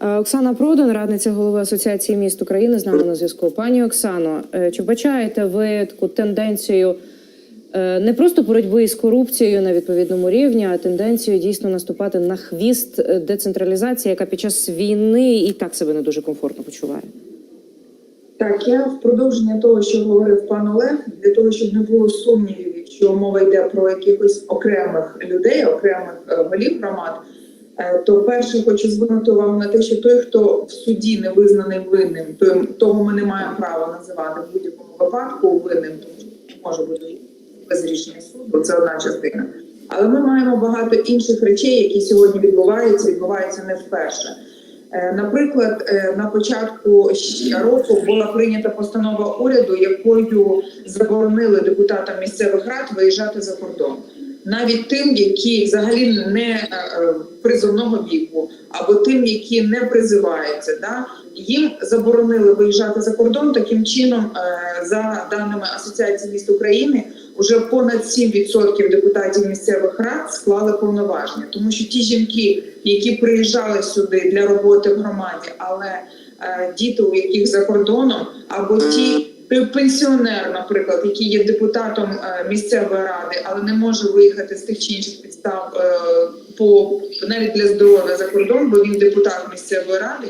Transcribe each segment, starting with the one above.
Е, Оксана Продан, радниця голови Асоціації міст України, з нами на зв'язку. Пані Оксано, е, чи вбачаєте ви таку тенденцію е, не просто боротьби із корупцією на відповідному рівні, а тенденцію дійсно наступати на хвіст децентралізації, яка під час війни і так себе не дуже комфортно почуває? Так, я в продовження того, що говорив пан Олег, для того, щоб не було сумнівів, якщо мова йде про якихось окремих людей, окремих голів громад, то перше хочу звернути увагу на те, що той, хто в суді не визнаний винним, той, того ми не маємо права називати в будь-якому випадку винним, тому що може бути без рішення суду, це одна частина. Але ми маємо багато інших речей, які сьогодні відбуваються, відбуваються не вперше. Е, Наприклад, е, на початку року була прийнята постанова уряду, якою заборонили депутатам місцевих рад виїжджати за кордон. Навіть тим, які взагалі не е, призовного віку, або тим, які не призиваються, да їм заборонили виїжджати за кордон. Таким чином, е, за даними Асоціації міст України, уже понад 7% депутатів місцевих рад склали повноваження, тому що ті жінки, які приїжджали сюди для роботи в громаді, але е, діти, у яких за кордоном, або ті пенсіонер, наприклад, який є депутатом е, місцевої ради, але не може виїхати з тих чи інших підстав е, по навіть для здоров'я за кордон, бо він депутат місцевої ради.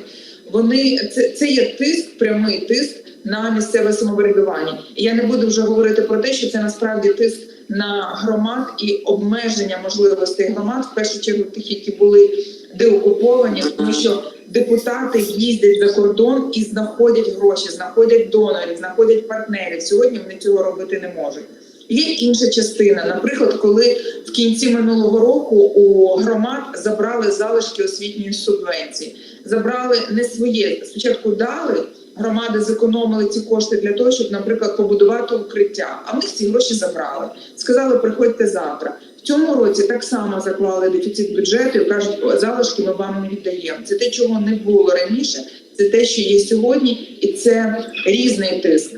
Вони це, це є тиск, прямий тиск на місцеве самоврядування. І я не буду вже говорити про те, що це насправді тиск на громад і обмеження можливостей громад, в першу чергу тих, які були деокуповані, тому що депутати їздять за кордон і знаходять гроші, знаходять донорів, знаходять партнерів. Сьогодні вони цього робити не можуть. Є інша частина, наприклад, коли в кінці минулого року у громад забрали залишки освітньої субвенції, забрали не своє. Спочатку дали громади, зекономили ці кошти для того, щоб, наприклад, побудувати укриття. А ми ці гроші забрали. Сказали, приходьте завтра. Цьому році так само заклали дефіцит бюджету і кажуть, залишки ми вам не віддаємо. Це те, чого не було раніше, це те, що є сьогодні, і це різний тиск.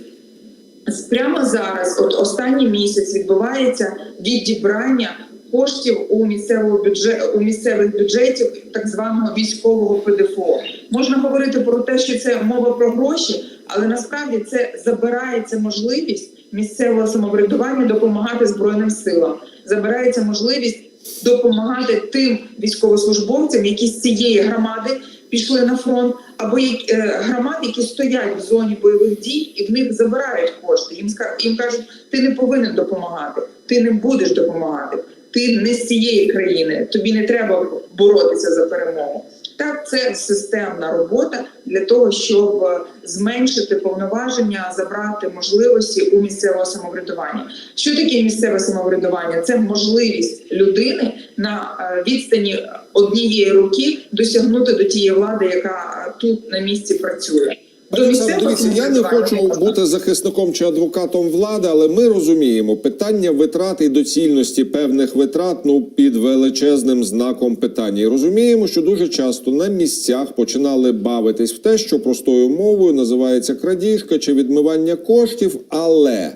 Прямо зараз, от останній місяць, відбувається відібрання коштів у місцевого бюджет у місцевих бюджетів так званого військового ПДФО. Можна говорити про те, що це мова про гроші, але насправді це забирається можливість місцевого самоврядування допомагати збройним силам. Забирається можливість допомагати тим військовослужбовцям, які з цієї громади пішли на фронт, або е, громад, які стоять в зоні бойових дій, і в них забирають кошти. Їм їм кажуть, ти не повинен допомагати, ти не будеш допомагати. Ти не з цієї країни, тобі не треба боротися за перемогу. Так, це системна робота для того, щоб е, зменшити повноваження, забрати можливості у місцевого самоврядування. Що таке місцеве самоврядування? Це можливість людини на е, відстані однієї руки досягнути до тієї влади, яка е, тут на місці працює. До Олександр, дивіться, я не хочу бути захисником чи адвокатом влади, але ми розуміємо питання витрат і доцільності певних витрат ну під величезним знаком питання. І розуміємо, що дуже часто на місцях починали бавитись в те, що простою мовою називається крадіжка чи відмивання коштів, але.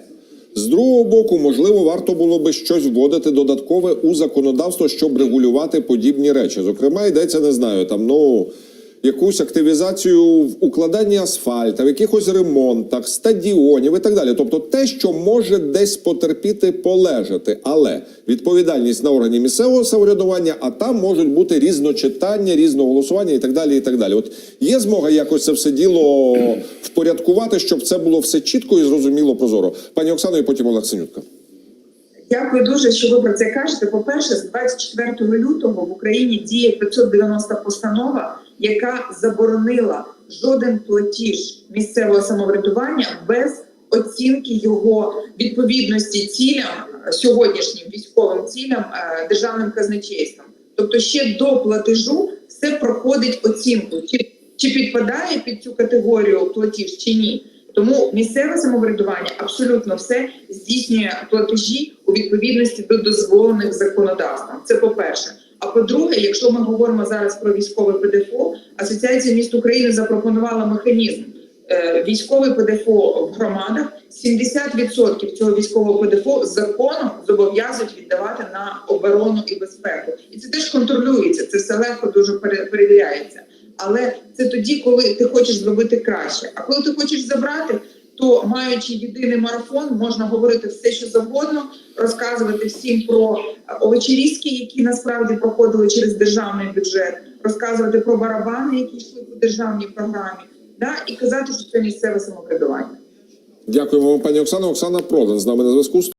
З другого боку, можливо, варто було би щось вводити додаткове у законодавство, щоб регулювати подібні речі. Зокрема, йдеться, не знаю, там ну якусь активізацію в укладанні асфальта, в якихось ремонтах, стадіонів і так далі. Тобто те, що може десь потерпіти, полежати, але відповідальність на органі місцевого самоврядування, а там можуть бути різночитання, різноголосування і так далі. І так далі. От є змога якось це все діло впорядкувати, щоб це було все чітко і зрозуміло прозоро. Пані Оксано, і потім Олег Синютка. Дякую дуже, що ви про це кажете. По-перше, з 24 лютого в Україні діє 590 постанова, яка заборонила жоден платіж місцевого самоврядування без оцінки його відповідності цілям сьогоднішнім військовим цілям е, державним казначейством. Тобто, ще до платежу все проходить оцінку, чи, чи підпадає під цю категорію платіж чи ні. Тому місцеве самоврядування абсолютно все здійснює платежі у відповідності до дозволених законодавством. Це по-перше. А по-друге, якщо ми говоримо зараз про військове ПДФО, Асоціація міст України запропонувала механізм е, військове ПДФО в громадах. 70% цього військового ПДФО законом зобов'язують віддавати на оборону і безпеку, і це теж контролюється. Це все легко дуже пере- перевіряється. Але це тоді, коли ти хочеш зробити краще. А коли ти хочеш забрати, то маючи єдиний марафон, можна говорити все, що завгодно, розказувати всім про е, овочерізки, які насправді проходили через державний бюджет, розказувати про барабани, які йшли по державній програмі, да, і казати, що це місцеве самоврядування. Дякуємо пані Оксана. Оксана Продан з нами на зв'язку.